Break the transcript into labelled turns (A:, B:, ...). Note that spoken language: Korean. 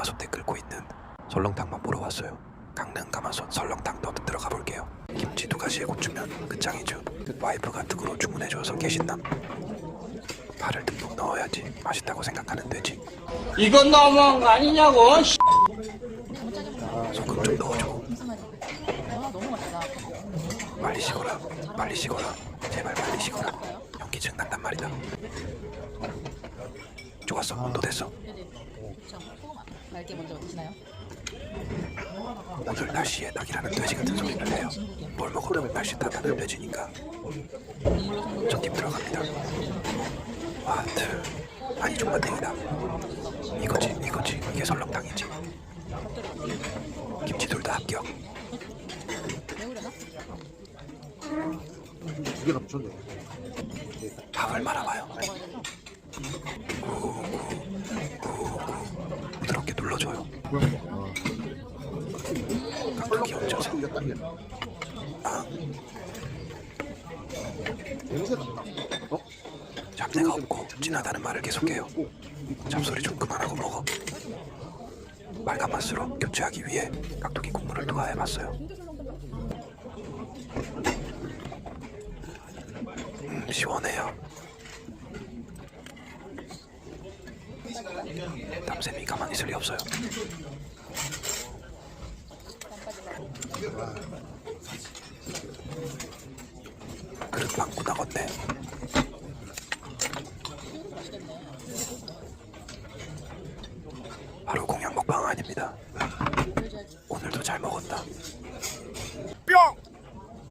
A: 가마솥에 끓고 있는 설렁탕만 보러 왔어요. 강릉 가마솥 설렁탕도 들어가 볼게요. 김치 두 가지에 고추면 끝장이죠. 와이프가 득으로 주문해줘서 계신남. 파를 듬뿍 넣어야지 맛있다고 생각하는 돼지.
B: 이건 너무한 거 아니냐고. 씨.
A: 소금 좀 넣어줘. 빨리 식어라. 빨리 식어라. 제발 빨리 식어라. 현기증 난단 말이다. 좋았어. 온도 됐어.
C: 맑게 먼저 드시나요?
A: 오늘 날씨에 낙이라는 돼지 같은 소리를 해요. 뭘 먹어도 날씨 탓하는 돼지니까. 전팀 들어갑니다. 와트. 아니 정말 땡이다. 이거지 이거지 이게 설렁탕이지. 김치 둘 다 합격.
C: 매우려나?
D: 두 개나 붙였네.
A: 밥을 말아봐요. 부드럽게 아,
D: 냄새 난다. 어?
A: 잡내가 없고 진하다는 말을 계속해요. 잡소리 좀 그만하고 먹어. 빨간 맛으로 교체하기 위해 깍두기 국물을 투하해봤어요. 음, 시원해요. 땀샘이 가만히 있을 리 없어요. 그릇 방구 나갔네. 바로 공약 먹방 아닙니다. 오늘도 잘 먹었다.
D: 뿅!